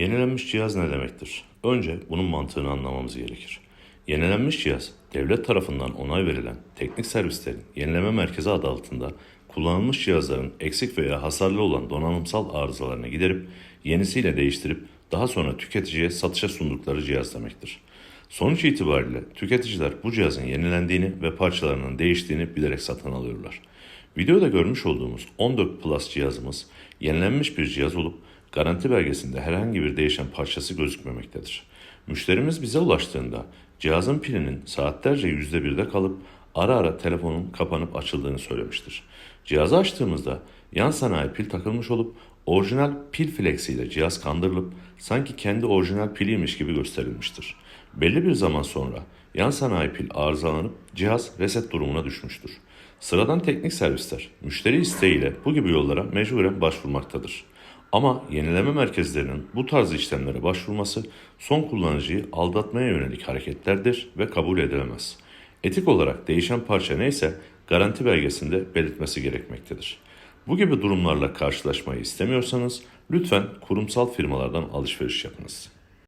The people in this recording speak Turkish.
Yenilenmiş cihaz ne demektir? Önce bunun mantığını anlamamız gerekir. Yenilenmiş cihaz, devlet tarafından onay verilen teknik servislerin yenileme merkezi adı altında kullanılmış cihazların eksik veya hasarlı olan donanımsal arızalarını giderip yenisiyle değiştirip daha sonra tüketiciye satışa sundukları cihaz demektir. Sonuç itibariyle tüketiciler bu cihazın yenilendiğini ve parçalarının değiştiğini bilerek satın alıyorlar. Videoda görmüş olduğumuz 14 Plus cihazımız yenilenmiş bir cihaz olup garanti belgesinde herhangi bir değişen parçası gözükmemektedir. Müşterimiz bize ulaştığında cihazın pilinin saatlerce %1'de kalıp ara ara telefonun kapanıp açıldığını söylemiştir. Cihazı açtığımızda yan sanayi pil takılmış olup orijinal pil flexiyle cihaz kandırılıp sanki kendi orijinal piliymiş gibi gösterilmiştir. Belli bir zaman sonra yan sanayi pil arızalanıp cihaz reset durumuna düşmüştür. Sıradan teknik servisler müşteri isteğiyle bu gibi yollara mecburen başvurmaktadır. Ama yenileme merkezlerinin bu tarz işlemlere başvurması son kullanıcıyı aldatmaya yönelik hareketlerdir ve kabul edilemez. Etik olarak değişen parça neyse garanti belgesinde belirtmesi gerekmektedir. Bu gibi durumlarla karşılaşmayı istemiyorsanız lütfen kurumsal firmalardan alışveriş yapınız.